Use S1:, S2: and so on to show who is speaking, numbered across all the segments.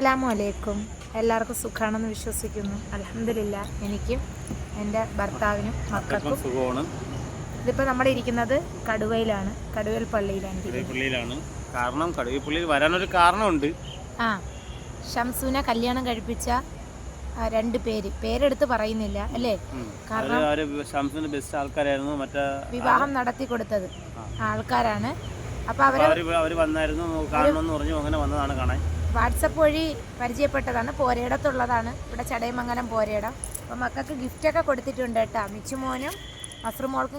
S1: അസ്സലാമലൈക്കും. എല്ലാവർക്കും സുഖമാണെന്ന് വിശ്വസിക്കുന്നു. അലഹമില്ല എനിക്കും എന്റെ ഭർത്താവിനും മക്കൾക്കും.
S2: സുഖമാണ്.
S1: ഇതിപ്പോൾ നമ്മൾ ഇരിക്കുന്നത് കടുവയിലാണ് കടുവൽ പള്ളിയിലാണ്.
S2: പള്ളിയിലാണ് കാരണം കടുവപ്പള്ളിയിൽ വരാനൊരു കാരണമുണ്ട്.
S1: ആ ഷംസുവിനെ കല്യാണം കഴിപ്പിച്ച രണ്ട് പേര്. പേരെടുത്ത് പറയുന്നില്ല അല്ലേ? കാരണം
S2: അവർ ബെസ്റ്റ് ആൾക്കാരായിരുന്നു മറ്റേ
S1: വിവാഹം നടത്തി കൊടുത്തത് ആൾക്കാരാണ്.
S2: അപ്പൊ
S1: അവരെ
S2: അവർ അവർ വന്നായിരുന്നു കാണണമെന്ന് പറഞ്ഞു അങ്ങനെ വന്നതാണ് കാണാൻ.
S1: വാട്സപ്പ് വഴി പരിചയപ്പെട്ടതാണ്. പോരയിടത്തുള്ളതാണ് ഇവിടെ ചടയമംഗലം പോരയിടം അപ്പോൾ മക്കൾക്ക് ഗിഫ്റ്റൊക്കെ കൊടുത്തിട്ടുണ്ട് കേട്ടോ. മിച്ചുമോനും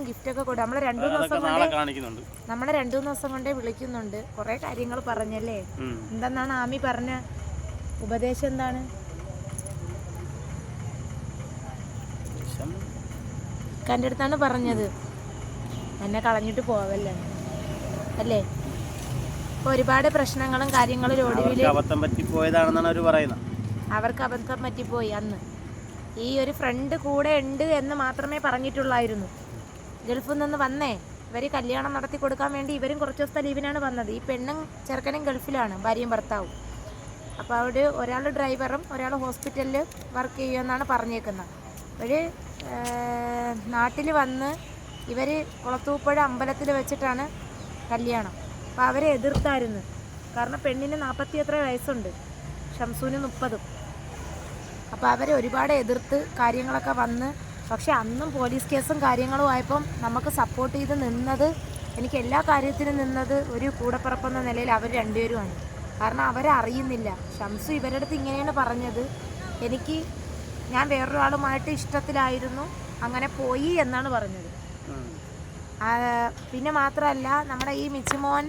S1: ഗിഫ്റ്റ് ഒക്കെ കൊടുക്കും നമ്മൾ രണ്ടു ദിവസം കൊണ്ട് നമ്മളെ രണ്ടു മൂന്ന് ദിവസം കൊണ്ടേ വിളിക്കുന്നുണ്ട്. കുറേ കാര്യങ്ങൾ പറഞ്ഞല്ലേ. എന്തെന്നാണ് ആമി പറഞ്ഞ ഉപദേശം എന്താണ്? കണ്ടെടുത്താണ് അടുത്താണ് പറഞ്ഞത്. എന്നെ കളഞ്ഞിട്ട് പോവല്ലേ? അല്ലേ? ഒരുപാട് പ്രശ്നങ്ങളും കാര്യങ്ങളും ഒടുവിൽ
S2: അബദ്ധം പറ്റിപ്പോയതാണെന്നാണ് അവർ പറയുന്നത്.
S1: അവർക്ക് അബദ്ധം പറ്റിപ്പോയി അന്ന്. ഈ ഒരു ഫ്രണ്ട് കൂടെ ഉണ്ട് എന്ന് മാത്രമേ പറഞ്ഞിട്ടുള്ളായിരുന്നു. ഗൾഫിൽ നിന്ന് വന്നേ. ഇവർ കല്യാണം നടത്തി കൊടുക്കാൻ വേണ്ടി ഇവരും കുറച്ച് ദിവസത്തെ ലീവിനാണ് വന്നത്. ഈ പെണ്ണും ചെറുക്കനും ഗൾഫിലാണ് ഭാര്യയും ഭർത്താവും. അപ്പോൾ അവിടെ ഒരാൾ ഡ്രൈവറും ഒരാൾ ഹോസ്പിറ്റലിൽ വർക്ക് ചെയ്യുമെന്നാണ് പറഞ്ഞേക്കുന്നത്. അവർ നാട്ടിൽ വന്ന് ഇവർ കുളത്തൂപ്പുഴ അമ്പലത്തിൽ വെച്ചിട്ടാണ് കല്യാണം. അപ്പോൾ അവരെ എതിർത്തായിരുന്നു. കാരണം പെണ്ണിന് നാൽപ്പത്തി എത്ര വയസ്സുണ്ട്? ഷംസൂന് മുപ്പതും. അപ്പോൾ അവരെ ഒരുപാട് എതിർത്ത് കാര്യങ്ങളൊക്കെ വന്ന് പക്ഷേ അന്നും പോലീസ് കേസും കാര്യങ്ങളും ആയപ്പം നമുക്ക് സപ്പോർട്ട് ചെയ്ത് നിന്നത് എനിക്ക് എല്ലാ കാര്യത്തിനും നിന്നത് ഒരു കൂടപ്പിറപ്പെന്ന നിലയിൽ അവർ രണ്ടുപേരുമാണ്. കാരണം അവരെ അറിയുന്നില്ല. ഷംസു ഇവരുടെ അടുത്ത് ഇങ്ങനെയാണ് പറഞ്ഞത്. എനിക്ക് ഞാൻ വേറൊരാളുമായിട്ട് ഇഷ്ടത്തിലായിരുന്നു അങ്ങനെ പോയി എന്നാണ് പറഞ്ഞത്. പിന്നെ മാത്രമല്ല നമ്മുടെ ഈ മിച്ചുമോൻ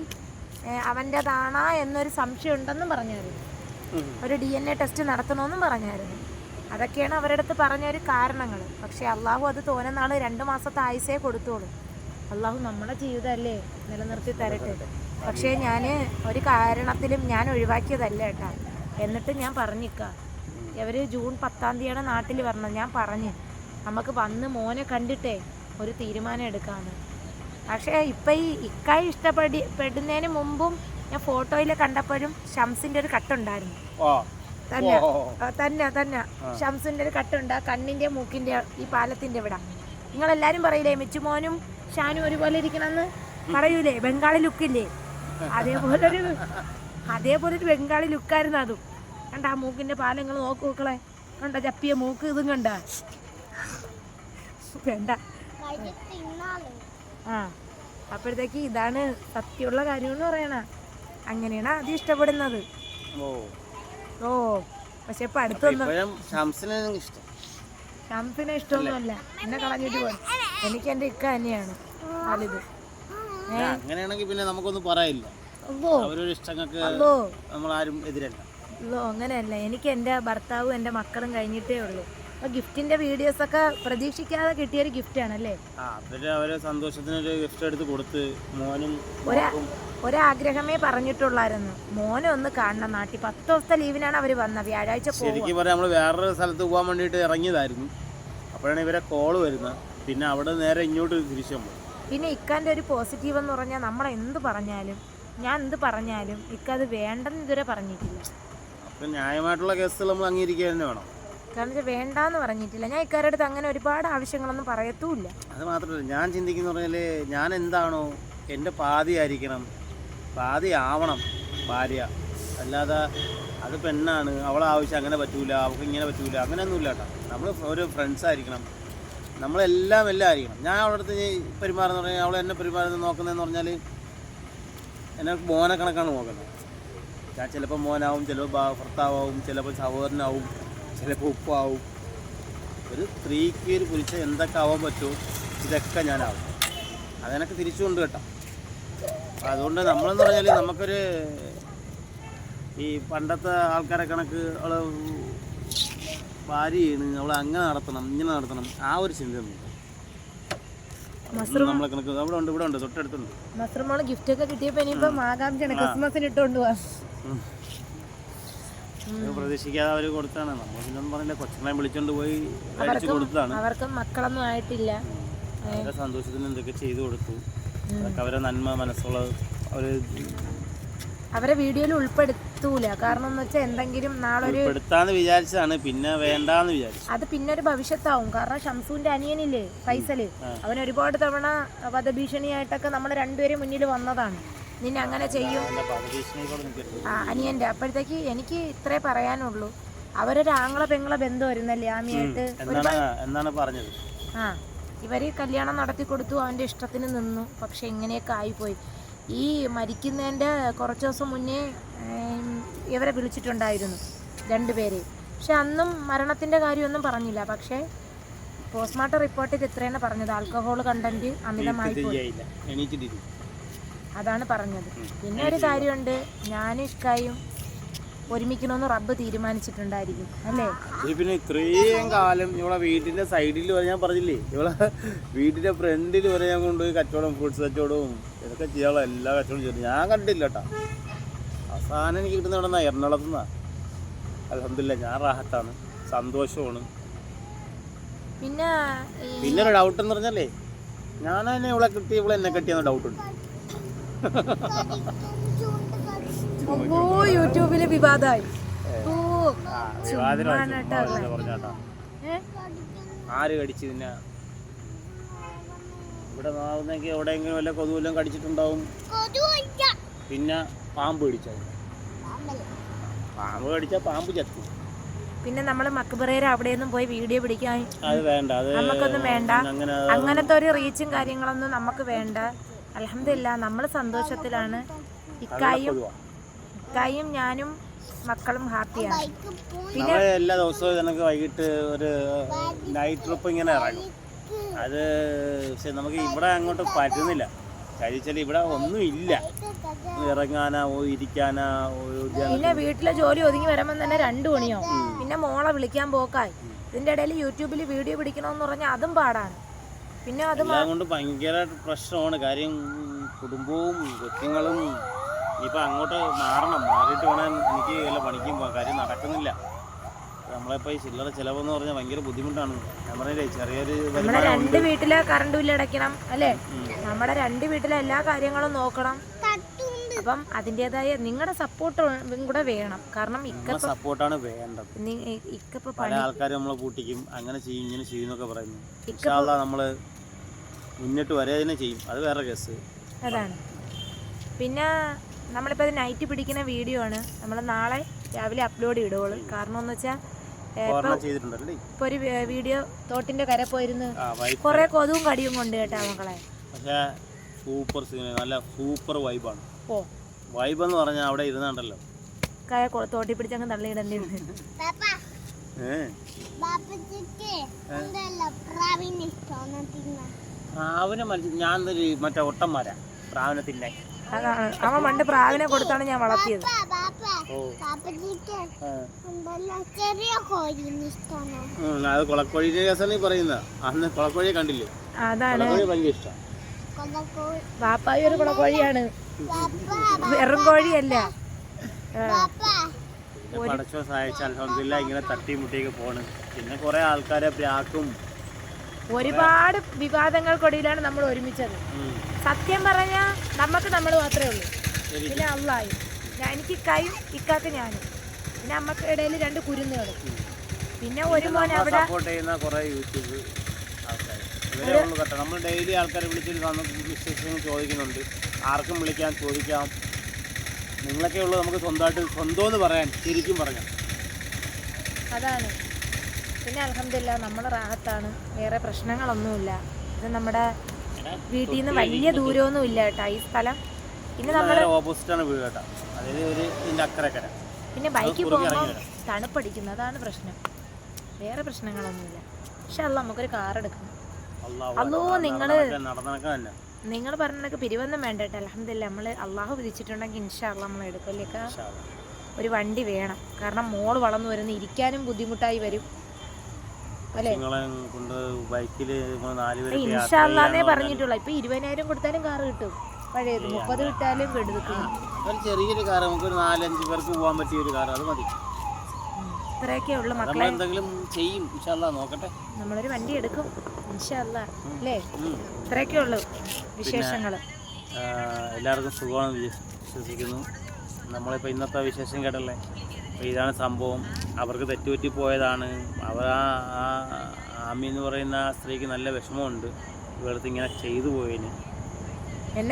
S1: അവന്റെതാണാ എന്നൊരു സംശയം ഉണ്ടെന്നും പറഞ്ഞായിരുന്നു ഒരു ഡി എൻ എ ടെസ്റ്റ് നടത്തണമെന്നും പറഞ്ഞായിരുന്നു. അതൊക്കെയാണ് അവരുടെ അടുത്ത് പറഞ്ഞ ഒരു കാരണങ്ങൾ പക്ഷേ അള്ളാഹു അത് തോന്നുന്നാൾ രണ്ട് മാസത്തെ ആയുസേ കൊടുത്തോളൂ. അള്ളാഹു നമ്മുടെ ജീവിതമല്ലേ നിലനിർത്തി തരട്ടെ. പക്ഷേ ഞാൻ ഒരു കാരണത്തിലും ഞാൻ ഒഴിവാക്കിയതല്ല കേട്ടാ. എന്നിട്ട് ഞാൻ പറഞ്ഞിക്ക. ഇവർ ജൂൺ പത്താം തീയതിയാണ് നാട്ടിൽ വരണത്. ഞാൻ പറഞ്ഞ് നമുക്ക് വന്ന് മോനെ കണ്ടിട്ടേ ഒരു തീരുമാനം എടുക്കാമെന്ന് പക്ഷേ ഇപ്പം ഈ ഇക്കായി ഇഷ്ടപ്പെടി പെടുന്നതിന് മുമ്പും ഞാൻ ഫോട്ടോയിൽ കണ്ടപ്പോഴും ഷംസിന്റെ ഒരു കട്ടുണ്ടായിരുന്നു. തന്നെ. ആ, തന്നെ തന്നെ. ഷംസിന്റെ ഒരു കട്ടുണ്ട് ആ കണ്ണിന്റെ മൂക്കിന്റെ ഈ പാലത്തിന്റെ ഇവിടെ. നിങ്ങളെല്ലാരും പറയില്ലേ മിച്ചുമോനും ഷാനും ഒരുപോലെ ഇരിക്കണമെന്ന് പറയൂലേ ബംഗാളി ലുക്കില്ലേ? അതേപോലെ ഒരു അതേപോലെ ഒരു ബംഗാളി ലുക്കായിരുന്നു അതും. കണ്ട ആ മൂക്കിന്റെ പാലം നിങ്ങൾ നോക്കു നോക്കളെ കണ്ട ചപ്പിയ മൂക്ക് ഇതും കണ്ട. വേണ്ട. ആ അപ്പോഴത്തേക്ക് ഇതാണ് സത്യമുള്ള കാര്യം എന്ന് പറയണ. അങ്ങനെയാണ് ആദ്യം ഇഷ്ടപ്പെടുന്നത്.
S2: ഓ.
S1: പക്ഷെ ഇപ്പൊ അടുത്തൊന്നും
S2: ഇഷ്ടം.
S1: ഷംസിനെ ഇഷ്ടമൊന്നുമല്ല. എന്നെ കളഞ്ഞിട്ട് പോയി എനിക്ക് എന്റെ ഇക്ക തന്നെയാണ്. വലുത്
S2: അങ്ങനെയാണെങ്കിൽ പിന്നെ നമുക്കൊന്നും പറയില്ല എതിരല്ല.
S1: അല്ലോ അങ്ങനെയല്ല. എനിക്ക് എന്റെ ഭർത്താവും എന്റെ മക്കളും കഴിഞ്ഞിട്ടേ ഉള്ളൂ. അപ്പോൾ വീഡിയോസ് ഒക്കെ പ്രതീക്ഷിക്കാതെ കിട്ടിയ ഒരു ഗിഫ്റ്റ്
S2: ആ അവർ അവരെ സന്തോഷത്തിനൊരു ഗിഫ്റ്റ് എടുത്ത് കൊടുത്ത് മോനും
S1: ഒരാ ഒരാഗ്രഹമേ പറഞ്ഞിട്ടുള്ളായിരുന്നു. മോനെ ഒന്ന് കാണണം നാട്ടിൽ പത്ത് ദിവസത്തെ ലീവിനാണ് അവർ വന്നത് വ്യാഴാഴ്ച
S2: ശരിക്കും പറയാം നമ്മൾ വേറൊരു സ്ഥലത്ത് പോകാൻ വേണ്ടിയിട്ട് ഇറങ്ങിയതായിരുന്നു. അപ്പോഴാണ് ഇവരെ കോൾ വരുന്നത്. പിന്നെ അവിടെ നേരെ ഇങ്ങോട്ട് തിരിച്ചു നമ്മൾ
S1: പിന്നെ ഇക്കാന്റെ ഒരു പോസിറ്റീവ് എന്ന് പറഞ്ഞാൽ നമ്മളെ എന്ത് പറഞ്ഞാലും ഞാൻ എന്ത് പറഞ്ഞാലും ഇക്ക അത് വേണ്ടെന്ന് ഇതുവരെ പറഞ്ഞിട്ടില്ല.
S2: അപ്പം ന്യായമായിട്ടുള്ള കേസുകൾ നമ്മൾ അംഗീകരിക്കുക തന്നെ വേണം.
S1: കാരണം വെച്ചാൽ വേണ്ടാന്ന് പറഞ്ഞിട്ടില്ല. ഞാൻ ഇക്കാരുടെ അടുത്ത് അങ്ങനെ ഒരുപാട് ആവശ്യങ്ങളൊന്നും പറയത്തുമില്ല
S2: അത് മാത്രമല്ല ഞാൻ ചിന്തിക്കുന്ന പറഞ്ഞാൽ ഞാൻ എന്താണോ എന്റെ പാതി ആയിരിക്കണം പാതി ആവണം ഭാര്യ. അല്ലാതെ അത് പെണ്ണാണ് അവളെ ആവശ്യം അങ്ങനെ പറ്റൂല അവൾക്ക് ഇങ്ങനെ പറ്റൂല അങ്ങനെയൊന്നുമില്ല കേട്ടോ. നമ്മൾ ഒരു ഫ്രണ്ട്സ് ആയിരിക്കണം. നമ്മളെല്ലാം എല്ലാം ആയിരിക്കണം. ഞാൻ അവളുടെ അടുത്ത് പെരുമാറുന്ന പറഞ്ഞാൽ അവൾ എന്നെ പെരുമാറുന്നത് നോക്കുന്നതെന്ന് പറഞ്ഞാൽ എന്നെ മോനെ കണക്കാണ് നോക്കുന്നത്. ഞാൻ ചിലപ്പോൾ മോനാവും ചിലപ്പോൾ ഭർത്താവും ചിലപ്പോൾ സഹോദരനാവും. ചിലപ്പോൾ ഉപ്പാവും. ഒരു സ്ത്രീക്ക് ഒരു പുരുഷൻ എന്തൊക്കെ ആവാൻ പറ്റുമോ ഇതൊക്കെ ഞാനാവും. അതിനൊക്കെ തിരിച്ചുകൊണ്ട് കേട്ടോ. അപ്പം അതുകൊണ്ട് നമ്മളെന്ന് പറഞ്ഞാൽ നമുക്കൊരു ഈ പണ്ടത്തെ ആൾക്കാരെ കണക്ക് അവളെ ഭാര്യയാണ് അവളെ അങ്ങനെ നടത്തണം ഇങ്ങനെ നടത്തണം ആ ഒരു ചിന്തയൊന്നും നമ്മളെ കണക്ക് അവിടെ ഉണ്ട് ഇവിടെ ഉണ്ട് തൊട്ടടുത്തുണ്ട്.
S1: ഗിഫ്റ്റ് ഒക്കെ കിട്ടിയപ്പോ ഇനിയിപ്പോ ആകാംക്ഷയാണ് ക്രിസ്മസിന് ഇട്ടുകൊണ്ട് പോവാ
S2: പ്രതീക്ഷിക്കാതെ അവർ കൊടുത്താണ്. നമ്മൾ പിന്നൊന്നും പറഞ്ഞില്ല കൊച്ചുങ്ങളെ വിളിച്ചോണ്ട് പോയി കഴിച്ചു കൊടുത്തതാണ്.
S1: അവർക്ക് മക്കളൊന്നും ആയിട്ടില്ല.
S2: അവരുടെ സന്തോഷത്തിന് എന്തൊക്കെ ചെയ്തു കൊടുത്തു. അതൊക്കെ അവരെ നന്മ മനസ്സുള്ള അവർ
S1: അവരെ വീഡിയോയിൽ ഉൾപ്പെടുത്തൂല. കാരണം എന്ന് വെച്ചാൽ എന്തെങ്കിലും നാളൊരു
S2: പെടുത്താന്ന് വിചാരിച്ചതാണ്. പിന്നെ വേണ്ടാന്ന് വിചാരിച്ചു.
S1: അത് പിന്നെ ഒരു ഭവിഷ്യത്താവും. കാരണം ഷംസുവിന്റെ അനിയനില്ലേ ഫൈസൽ. അവൻ ഒരുപാട് തവണ വധഭീഷണിയായിട്ടൊക്കെ നമ്മൾ രണ്ടുപേരും മുന്നിൽ വന്നതാണ്. നിന്നെ അങ്ങനെ ചെയ്യും. ആ അനിയന്റെ അപ്പോഴത്തേക്ക് എനിക്ക് ഇത്രേ പറയാനുള്ളൂ. അവരൊരു ആങ്ങള പെങ്ങള ബന്ധം വരുന്നല്ലേ ആമിയായിട്ട്?
S2: പറഞ്ഞത്?
S1: ആ ഇവർ കല്യാണം നടത്തി കൊടുത്തു അവന്റെ ഇഷ്ടത്തിന് നിന്നു. പക്ഷെ ഇങ്ങനെയൊക്കെ ആയിപ്പോയി. ഈ മരിക്കുന്നതിന്റെ കുറച്ച് ദിവസം മുന്നേ ഇവരെ വിളിച്ചിട്ടുണ്ടായിരുന്നു രണ്ടുപേരെയും പക്ഷെ അന്നും മരണത്തിന്റെ കാര്യമൊന്നും പറഞ്ഞില്ല. പക്ഷേ പോസ്റ്റ്മോർട്ടം റിപ്പോർട്ടിൽ ഇത്രയാണ് പറഞ്ഞത്. ആൽക്കഹോൾ കണ്ടന്റ് അമിതമായി അതാണ് പറഞ്ഞത്. പിന്നെ ഒരു കാര്യമുണ്ട്. ഞാനും ഇക്കായും ഒരുമിക്കണമെന്ന് റബ്ബ് തീരുമാനിച്ചിട്ടുണ്ടായിരിക്കും. അല്ലേ?
S2: പിന്നെ ഇത്രയും കാലം ഇവളെ വീട്ടിന്റെ സൈഡിൽ വരെ ഞാൻ പറഞ്ഞില്ലേ? ഇവളെ വീട്ടിന്റെ ഫ്രണ്ടിൽ വരെ ഞാൻ കൊണ്ടുപോയി കച്ചവടം ഫ്രൂട്ട്സ് കച്ചവടവും ഇതൊക്കെ ചെയ്യാനുള്ള എല്ലാ കച്ചവടം ചെയ്തു ഞാൻ കണ്ടില്ല കേട്ടാ. അവസാനം എനിക്ക് കിട്ടുന്ന ഇവിടെ നിന്നാ എറണാകുളത്തു നിന്നാ. അലഹമില്ല ഞാൻ റാഹത്താണ്. സന്തോഷമാണ്.
S1: പിന്നെ
S2: പിന്നെ ഒരു ഡൗട്ട് എന്ന് പറഞ്ഞല്ലേ ഞാൻ തന്നെ ഇവളെ കിട്ടി ഇവളെ എന്നെ കെട്ടിയെന്ന് ഡൗട്ട് ഉണ്ട്.
S1: ഓ യൂട്യൂബിൽ വിവാദമായി ഓ
S2: ആ, വിവാദം
S1: ചുമ്മാ
S2: പറഞ്ഞാട്ടാ. ആര് കടിച്ചു പിന്നെ ഇവിടെ നാവുന്നെങ്കിൽ എവിടെയെങ്കിലും വല്ല കൊതുവെല്ലാം കടിച്ചിട്ടുണ്ടാവും. പിന്നെ പാമ്പ് കടിച്ചത് പാമ്പ് കടിച്ചാൽ പാമ്പ് ചത്തു.
S1: പിന്നെ നമ്മൾ മക്ബറേര അവിടെയൊന്നും പോയി വീഡിയോ പിടിക്കാൻ
S2: അത് വേണ്ട
S1: നമുക്കൊന്നും വേണ്ട. അങ്ങനത്തെ ഒരു റീച്ചും കാര്യങ്ങളൊന്നും നമുക്ക് വേണ്ട. അലഹമില്ല നമ്മൾ സന്തോഷത്തിലാണ്. ഇക്കായും ഇക്കായും ഞാനും മക്കളും ഹാപ്പിയാണ്. പിന്നെ
S2: എല്ലാ ദിവസവും ഇതിനൊക്കെ വൈകിട്ട് ഒരു നൈറ്റ് ട്രിപ്പ് ഇങ്ങനെ ഇറങ്ങും. അത് പക്ഷെ നമുക്ക് ഇവിടെ അങ്ങോട്ട് പറ്റുന്നില്ല. കഴിച്ചാൽ ഇവിടെ ഒന്നും ഇല്ല. ഇറങ്ങാനോ ഇരിക്കാനോ
S1: പിന്നെ വീട്ടിലെ ജോലി ഒതുങ്ങി വരുമ്പോൾ തന്നെ രണ്ടു മണിയാവും പിന്നെ മോളെ വിളിക്കാൻ പോക്കായി. ഇതിന്റെ ഇടയിൽ യൂട്യൂബിൽ വീഡിയോ പിടിക്കണമെന്ന് പറഞ്ഞാൽ അതും പാടാണ്. പിന്നെ അത്
S2: എല്ലാം കൊണ്ട് ഭയങ്കര പ്രശ്നമാണ്. കാര്യം കുടുംബവും കൊച്ചുങ്ങളും ഇനിയിപ്പോൾ അങ്ങോട്ട് മാറണം. മാറിയിട്ട് വേണം എനിക്ക് വല്ല പണിക്കും കാര്യം നടക്കുന്നില്ല. നമ്മളിപ്പോൾ ഈ ചില്ലറ ചിലവെന്ന് പറഞ്ഞാൽ ഭയങ്കര ബുദ്ധിമുട്ടാണ്. ഞാൻ പറഞ്ഞില്ലേ ചെറിയൊരു
S1: നമ്മുടെ രണ്ട് വീട്ടിലെ കറണ്ട് ബില്ല് അടയ്ക്കണം അല്ലേ? നമ്മുടെ രണ്ട് വീട്ടിലെ എല്ലാ കാര്യങ്ങളും നോക്കണം. അപ്പം അതിന്റെതായ നിങ്ങളുടെ സപ്പോർട്ടും കൂടെ വേണം. കാരണം ഇക്ക
S2: സപ്പോർട്ടാണ് വേണ്ടത്.
S1: ഇക്കപ്പോ
S2: പല
S1: പണി
S2: ആൾക്കാരും നമ്മളെ കൂട്ടിക്കും. അങ്ങനെ ചെയ്യും ഇങ്ങനെ ചെയ്യും എന്നൊക്കെ പറയുന്നു. ഇൻഷാല്ല നമ്മൾ മുന്നിട്ട് വരെ തന്നെ ചെയ്യും. അത് വേറെ കേസ്.
S1: അതാണ്. പിന്നെ നമ്മളിപ്പോൾ ഇത് നൈറ്റ് പിടിക്കുന്ന വീഡിയോ ആണ്. നമ്മൾ നാളെ രാവിലെ അപ്ലോഡ് ഇടുകയുള്ളൂ കാരണം എന്ന് വെച്ചാൽ ഇപ്പൊ ഒരു വീഡിയോ തോട്ടിന്റെ കര പോയിരുന്നു. കൊറേ കൊതുവും കടിയും കൊണ്ട് കേട്ടാ മക്കളെ.
S2: പക്ഷേ സൂപ്പർ സീൻ നല്ല സൂപ്പർ വൈബാണ്
S1: ഓ
S2: വൈബ് എന്ന് പറഞ്ഞാൽ അവിടെ ഇരുന്നുണ്ടല്ലോ.
S1: കയ തോട്ടി പിടിച്ച്
S2: അങ്ങ് പ്രാവിനെ മനസ്സിൽ ഞാൻ മറ്റേ ഒട്ടന്മാരാ. പ്രാവിനെ തിന്നാൻ.
S1: അവൻ പണ്ട് പ്രാവിനെ കൊടുത്താണ് ഞാൻ വളർത്തിയത്.
S2: അത് കുളക്കോഴിയുടെ കേസാണ് ഈ പറയുന്നത്. അന്ന് കുളക്കോഴിയെ കണ്ടില്ലേ?
S1: അതാണ്.
S2: ഭയങ്കര ഇഷ്ടം.
S1: വാപ്പായി ഒരു കുളക്കോഴിയാണ് വെറും കോഴിയല്ല.
S2: പടച്ചോ സഹായിച്ച അലഹമില്ല ഇങ്ങനെ തട്ടി മുട്ടിയൊക്കെ പോണ്. പിന്നെ കുറെ ആൾക്കാരെ പ്രാക്കും
S1: ഒരുപാട് വിവാദങ്ങൾക്കൊടിയിലാണ് നമ്മൾ ഒരുമിച്ചത്. സത്യം പറഞ്ഞാൽ നമുക്ക് നമ്മൾ മാത്രമേ ഉള്ളൂ. പിന്നെ അള്ളായി ഞാൻ എനിക്ക് ഇക്കായും ഇക്കാക്ക് ഞാനും. പിന്നെ അമ്മക്കിടയിൽ രണ്ട് കുരുന്നുകളും. പിന്നെ ഒരു മോൻ അവിടെ
S2: സപ്പോർട്ട് ചെയ്യുന്ന കുറെ യൂട്യൂബ് ആൾക്കാർ ഇവരെ ഉള്ളു കേട്ടോ. നമ്മൾ ഡെയിലി ആൾക്കാരെ വിളിച്ചിട്ട് നമുക്ക് വിശേഷങ്ങൾ ചോദിക്കുന്നുണ്ട്. ആർക്കും വിളിക്കാം ചോദിക്കാം. നിങ്ങളൊക്കെ ഉള്ളത് നമുക്ക് സ്വന്തമായിട്ട് സ്വന്തം എന്ന് പറയാൻ ശരിക്കും പറഞ്ഞാൽ
S1: അതാണ്. പിന്നെ അലഹമില്ല നമ്മുടെ റാഹത്താണ്. വേറെ പ്രശ്നങ്ങളൊന്നുമില്ല. ഇത് നമ്മുടെ വീട്ടിൽ നിന്ന് വലിയ ദൂരമൊന്നും ഇല്ല കേട്ടോ. ഈ സ്ഥലം പിന്നെ നമ്മൾ
S2: ഓപ്പോസിറ്റാണ് വീട് കേട്ടോ. അതായത് ഒരു ഇതിന്റെ അക്കരക്കര.
S1: പിന്നെ ബൈക്കിൽ പോകുമ്പോൾ തണുപ്പടിക്കുന്നതാണ് പ്രശ്നം. വേറെ പ്രശ്നങ്ങളൊന്നുമില്ല. പക്ഷെ അല്ല നമുക്കൊരു കാർ എടുക്കണം അല്ലോ
S2: നിങ്ങൾ
S1: നിങ്ങൾ പറഞ്ഞൊക്കെ പിരിവൊന്നും വേണ്ട കേട്ടോ അലഹമില്ല നമ്മൾ അള്ളാഹു വിധിച്ചിട്ടുണ്ടെങ്കിൽ ഇൻഷാല്ല നമ്മൾ എടുക്കല്ലേക്ക ഒരു വണ്ടി വേണം. കാരണം മോൾ വളർന്നു വരുന്ന ഇരിക്കാനും ബുദ്ധിമുട്ടായി വരും. ഇൻഷാല്ലാന്നേ പറഞ്ഞിട്ടുള്ളൂ. ഇപ്പൊ ഇരുപതിനായിരം കൊടുത്താലും കാറ് കിട്ടും. പഴയത് മുപ്പത് കിട്ടാലും
S2: ഒരു ചെറിയൊരു കാർ നമുക്ക് ഒരു നാലഞ്ച് പേർക്ക് പോകാൻ പറ്റിയ ഒരു കാർ അത് മതി.
S1: ഇത്രയൊക്കെ ഉള്ളു മക്കളെ.
S2: എന്തെങ്കിലും ചെയ്യും ഇൻഷാല്ലാ നോക്കട്ടെ.
S1: നമ്മളൊരു വണ്ടി എടുക്കും. ഇൻഷാല്ല അല്ലേ?
S2: ഉം.
S1: ഇത്രയൊക്കെ ഉള്ളൂ വിശേഷങ്ങൾ
S2: എല്ലാവർക്കും സുഖമാണ് വിശ്വസിക്കുന്നു. നമ്മളിപ്പോൾ ഇന്നത്തെ വിശേഷം കേട്ടല്ലേ? അപ്പോൾ ഇതാണ് സംഭവം. അവർക്ക് തെറ്റുപറ്റി പോയതാണ്. അവർ ആ ആമി എന്ന് പറയുന്ന ആ സ്ത്രീക്ക് നല്ല വിഷമമുണ്ട്. ഇവിടുത്തെ ഇങ്ങനെ ചെയ്തു പോയതിന്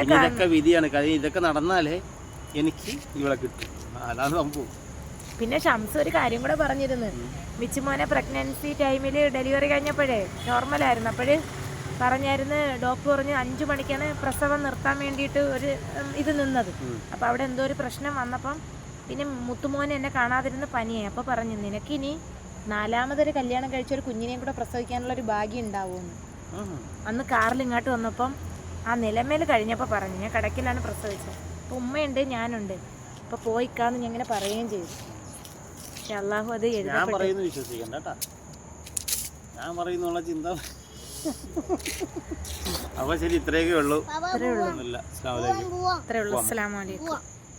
S2: ഇതൊക്കെ വിധിയാണ്. കാര്യം ഇതൊക്കെ നടന്നാലേ എനിക്ക് ഇവിടെ കിട്ടും. അതാണ് സംഭവം.
S1: പിന്നെ ഷംസ് ഒരു കാര്യം കൂടെ പറഞ്ഞിരുന്നു. മിച്ചുമോനെ പ്രഗ്നൻസി ടൈമിൽ ഡെലിവറി കഴിഞ്ഞപ്പോഴേ നോർമലായിരുന്നു അപ്പോൾ പറഞ്ഞായിരുന്നു ഡോക്ടർ പറഞ്ഞ് അഞ്ചു മണിക്കാണ് പ്രസവം നിർത്താൻ വേണ്ടിയിട്ട് ഒരു ഇത് നിന്നത്. അപ്പോൾ അവിടെ എന്തോ ഒരു പ്രശ്നം വന്നപ്പം പിന്നെ മുത്തുമോനെ എന്നെ കാണാതിരുന്ന് പനിയായി. അപ്പോൾ പറഞ്ഞു നിനക്കിനി നാലാമതൊരു കല്യാണം കഴിച്ച ഒരു കുഞ്ഞിനെയും കൂടെ പ്രസവിക്കാനുള്ള ഒരു ഭാഗ്യം ഉണ്ടാവുമെന്ന്. അന്ന് കാറിൽ ഇങ്ങോട്ട് വന്നപ്പം ആ നിലമേൽ കഴിഞ്ഞപ്പോൾ പറഞ്ഞു ഞാൻ കടക്കിലാണ് പ്രസവിച്ചത്. അപ്പോൾ ഉമ്മയുണ്ട് ഞാനുണ്ട്. അപ്പോൾ പോയിക്കാന്ന് ഞാൻ ഇങ്ങനെ പറയുകയും ചെയ്തു. പക്ഷെ അള്ളാഹു അത്
S2: ഞാൻ പറയുന്നു വിശ്വസിക്കണ്ട കേട്ടാ. ഞാൻ പറയുന്നുള്ള ചിന്ത അപ്പൊ ശരി ഇത്രയൊക്കെ ഉള്ളൂ.
S3: ഇത്രയേ
S1: ഇത്രേ ഉള്ളൂ.
S3: പോവാം.
S1: ഉള്ളൂ അസ്സലാമു അലൈക്കും.
S3: പോവാം